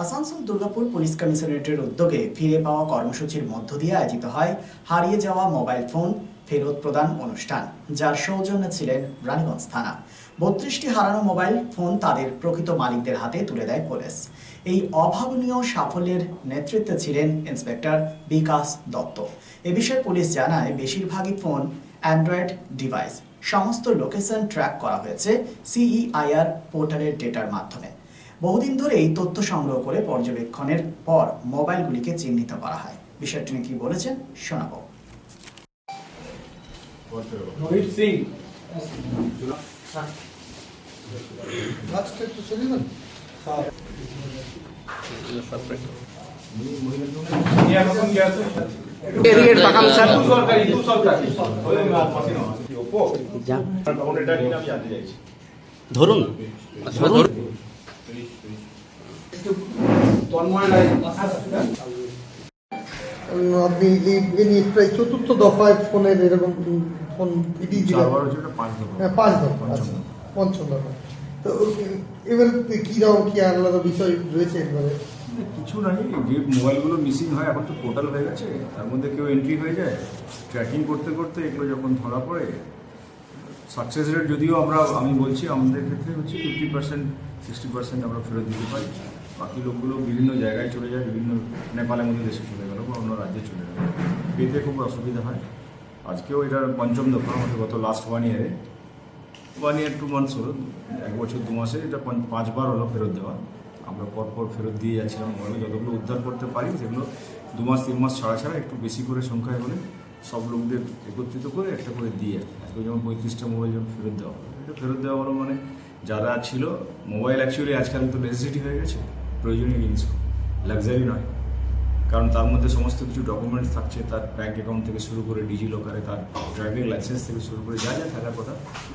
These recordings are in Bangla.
আসানসোল দুর্গাপুর পুলিশ কমিশনারেটের উদ্যোগে ফিরে পাওয়া কর্মসূচির মধ্য দিয়ে আয়োজিত হয় হারিয়ে যাওয়া মোবাইল ফোন ফেরত প্রদান অনুষ্ঠান, যার সৌজন্যে ছিলেন রানীগঞ্জ থানা। বত্রিশটি হারানো মোবাইল ফোন তাদের প্রকৃত মালিকদের হাতে তুলে দেয় পুলিশ। এই অভাবনীয় সাফল্যের নেতৃত্বে ছিলেন ইন্সপেক্টর বিকাশ দত্ত। এ বিষয়ে পুলিশ জানায়, বেশিরভাগই ফোন, অ্যান্ড্রয়েড ডিভাইস। সমস্ত লোকেশন ট্র্যাক করা হয়েছে সিইআইআর পোর্টালের ডেটার মাধ্যমে। বহুদিন ধরে এই তথ্য সংগ্রহ করে পর্যবেক্ষণের পর মোবাইলগুলিকে চিহ্নিত করা হয়। বিষয়টি নিয়ে কি বলেছেন শোনাবো। সিং। ধরুন ধরুন আপনি এই প্রায় চতুর্থ দফায় ফোনের এরকম ফোন দিলেন পাঁচ হ্যাঁ, পাঁচ দফা আচ্ছা পঞ্চম দফা। তো এবার কি রকম কি আলাদা বিষয় রয়েছে এবারে কিছু নাই যে মোবাইলগুলো মিসিং হয় এখন তো পোর্টাল হয়ে গেছে। তার মধ্যে কেউ এন্ট্রি হয়ে যায়। ট্র্যাকিং করতে করতে এগুলো যখন ধরা পড়ে সাকসেস রেট যদিও আমরা, আমি বলছি আমাদের ক্ষেত্রে হচ্ছে ফিফটি পার্সেন্ট সিক্সটি পার্সেন্ট আমরা ফেরত দিতে পারি। বাকি লোকগুলো বিভিন্ন জায়গায় চলে যায়, বিভিন্ন নেপালের মধ্যে দেশে চলে গেল বা অন্য রাজ্যে চলে গেল। পেতে খুব অসুবিধা হয়। আজকেও এটার পঞ্চম দফা, আমাদের গত লাস্ট ওয়ান ইয়ারে ওয়ান ইয়ার টু মান্থস হলো, এক বছর, দু মাসে এটা পাঁচবার হলো ফেরত দেওয়া। আমরা পরপর ফেরত দিয়ে যাচ্ছিলাম যতগুলো উদ্ধার করতে পারি, সেগুলো দু মাস, তিন মাস ছাড়া ছাড়া একটু বেশি করে সংখ্যায় হলে সব লোকদের একত্রিত করে একটা করে দিয়ে আজকে যেমন পঁয়ত্রিশটা মোবাইল যেমন ফেরত দেওয়া হলো। এটা ফেরত দেওয়া হলো মানে যারা ছিল, মোবাইল অ্যাকচুয়ালি আজকাল তো নেসেসিটি হয়ে গেছে, প্রয়োজনীয় জিনিস লাক্সারি নয়। কারণ তার মধ্যে সমস্ত কিছু ডকুমেন্টস থাকছে, তার ব্যাঙ্ক অ্যাকাউন্ট থেকে শুরু করে ডিজি লকারে তার ড্রাইভিং লাইসেন্স থেকে শুরু করে যা যা থাকার কথা,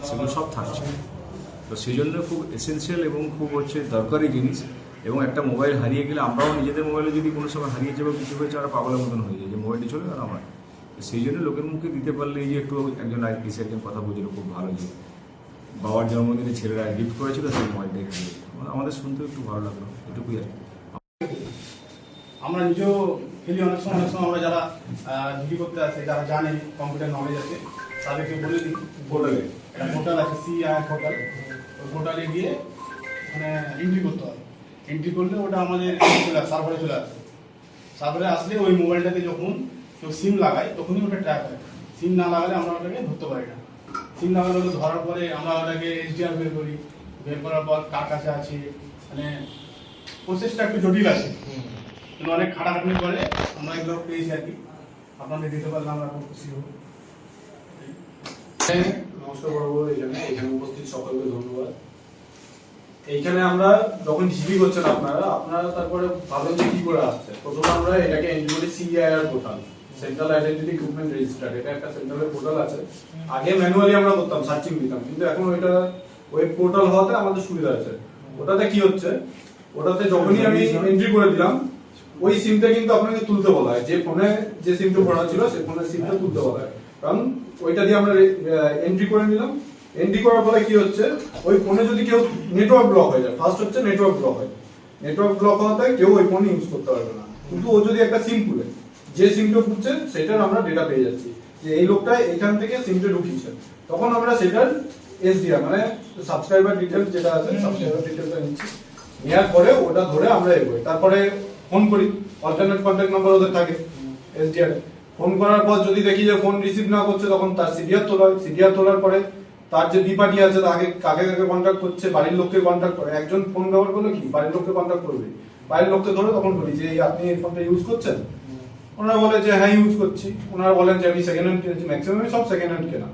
সেগুলো সব থাকছে। তো সেই জন্য খুব এসেন্সিয়াল এবং খুব হচ্ছে দরকারি জিনিস এবং একটা মোবাইল হারিয়ে গেলে আমরাও নিজেদের মোবাইলে যদি কোনো সময় হারিয়ে যাব, কিছু হয়েছে, আমরা পাগলের মতন হয়ে যায় যে মোবাইলটি চলে গেল আমার। সেই জন্য লোকের মুখে দিতে পারলে এই যে একটু একজন আইপিসি একজন কথা বুঝলো খুব ভালো যে বাবার জন্মদিনে ছেলেরা গিফট করেছিল সেই হারিয়ে গেলো। আমাদের শুনতেও একটু ভালো লাগল এটুকুই আর আমরা নিজেও খেলি অনেক সময় অনেক সময় আমরা যারা ডিউটি করতে আছে যারা জানে কম্পিউটার নলেজ আছে তাদেরকে বলে দিই পোর্টালে একটা পোর্টাল আছে সি আই পোর্টাল ওই পোর্টালে গিয়ে মানে এন্ট্রি করতে হয়। এন্ট্রি করলে ওটা আমাদের চলে সার্ভারে চলে আসে। সার্ভারে আসলে ওই মোবাইলটাতে যখন কেউ সিম লাগায় তখনই ওটা ট্র্যাক হয়। সিম না লাগালে আমরা ওটাকে ধরতে পারি না। সিম লাগালে ওটা ধরার পরে আমরা ওটাকে এসডিআর বের করি। বের করার পর কার কাছে আছে? মানে প্রসেসটা একটু জটিল আছে। কিন্তু অনেক খাটাখাটনি করে আমরা এগুলো পেয়েছি আর কি। আপনাদের দিতে পারলে আমরা খুব খুশি হব। হ্যাঁ, নমস্কার বড় এখানে এখানে উপস্থিত সকলকে ধন্যবাদ। এইখানে আমরা যখন জিবি করছেন আপনারা আপনারা তারপরে ভাবেন যে কি করে আসছে? প্রথমে আমরা এটাকে করি CIR portal central identity equipment register এটা একটা সেন্ট্রালের পোর্টাল আছে। আগে ম্যানুয়ালি আমরা করতাম সার্চিং দিতাম, কিন্তু এখন ওইটা ওয়েব পোর্টাল হওয়াতে আমাদের সুবিধা আছে ওটাতে কি হচ্ছে? ওটাতে যখনই আমি এন্ট্রি করে দিলাম, ওই সিমটা কিন্তু আপনাকে তুলতে বলা হয়। যে ফোনে যে সিমটা ভরা ছিল সেই ফোনের সিমটা তুলতে বলা হয়। কারণ ওইটা দিয়ে আমরা এন্ট্রি করে নিলাম। এন্ট্রি করার পরে কি হচ্ছে? ওই ফোনে যদি কেউ নেটওয়ার্ক ব্লক হয়ে যায় ফার্স্ট হচ্ছে নেটওয়ার্ক ব্লক হয়। নেটওয়ার্ক ব্লক হওয়াতে কেউ ওই ফোন ইউজ করতে পারবে না। কিন্তু ও যদি একটা সিম খুলে যে সিমটা খুলছে সেটার আমরা ডেটা পেয়ে যাচ্ছি। যে এই লোকটা এখান থেকে সিমটা ঢুকিয়েছে। তখন আমরা সেটার এসডিআর মানে সাবস্ক্রাইবার ডিটেলস যেটা আছে সাবস্ক্রাইবার ডিটেলসটা নিচ্ছি। নেওয়ার পরে ওটা ধরে আমরা এগোই। তারপরে ফোন করি। অল্টারনেট কন্ট্যাক্ট নাম্বার ওদের থাকে এসডিআর ফোন করার পর যদি দেখি যে ফোন রিসিভ না করছে, তখন তার সিডিআর তোলা হয় সিডিআর তোলার পরে তার যে বিপাটি আছে, তাকে, কাকে কাকে কন্ট্যাক্ট করছে, বাড়ির লোককে কন্ট্যাক্ট করে। একজন ফোন ব্যবহার করলে কি? বাড়ির লোককে কন্ট্যাক্ট করবে। বাড়ির লোককে ধরে তখন বলি যে আপনি এই ফোনটা ইউজ করছেন? ওনারা বলে যে হ্যাঁ ইউজ করছি ওনারা বলেন যে আমি সেকেন্ড হ্যান্ড কিনেছি ম্যাক্সিমাম সব সেকেন্ড হ্যান্ড কেনা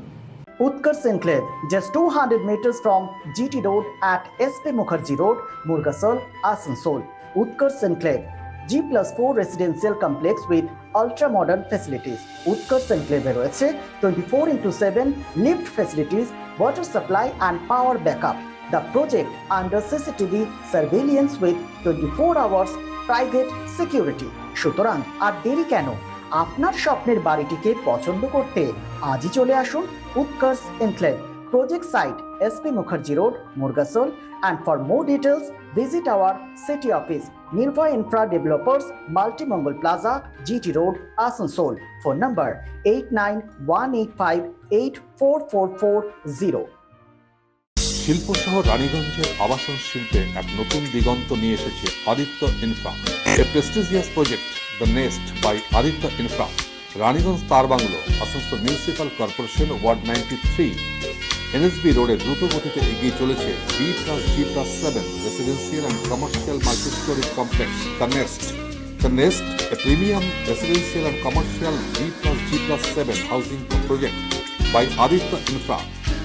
Utkarsh Enclave, just 200 meters from GT Road at SP Mukherjee Road, Murgasol, Asansol. Utkarsh Enclave, G plus 4 residential complex with ultra modern facilities. Utkarsh Enclave রয়েছে 24 into 7 lift facilities, water supply and power backup. The project under CCTV surveillance with 24 hours private security. সুতরাং আর দেরি কেন? আপনার স্বপ্নের বাড়িটিকে পছন্দ করতে আজই চলে আসুন Utkarsh enclave project site S P Mukherjee road Murgasol and for more details visit our city office Nirbhay infra developers Multimangal plaza GT road Asansol phone number eight nine one eight five eight four four four zero শিল্প শহর রানীগঞ্জের আবাসন শিল্পে এক নতুন দিগন্ত নিয়ে এসেছে Aditya infra. A prestigious project the nest by Aditya infra. Raniganj Tarbangla Asansol municipal corporation ward ninety three NSB রোডে দ্রুত গতিতে এগিয়ে চলেছে B plus G plus seven residential and commercial multistorey complex the nest the nest a premium residential and commercial B plus G plus seven housing project by Aditya Infra,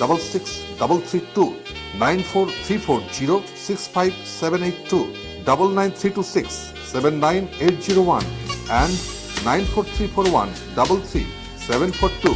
double six double three two nine four three four zero six five seven eight two double nine three two six seven nine eight zero one and nine four three four one double three seven four two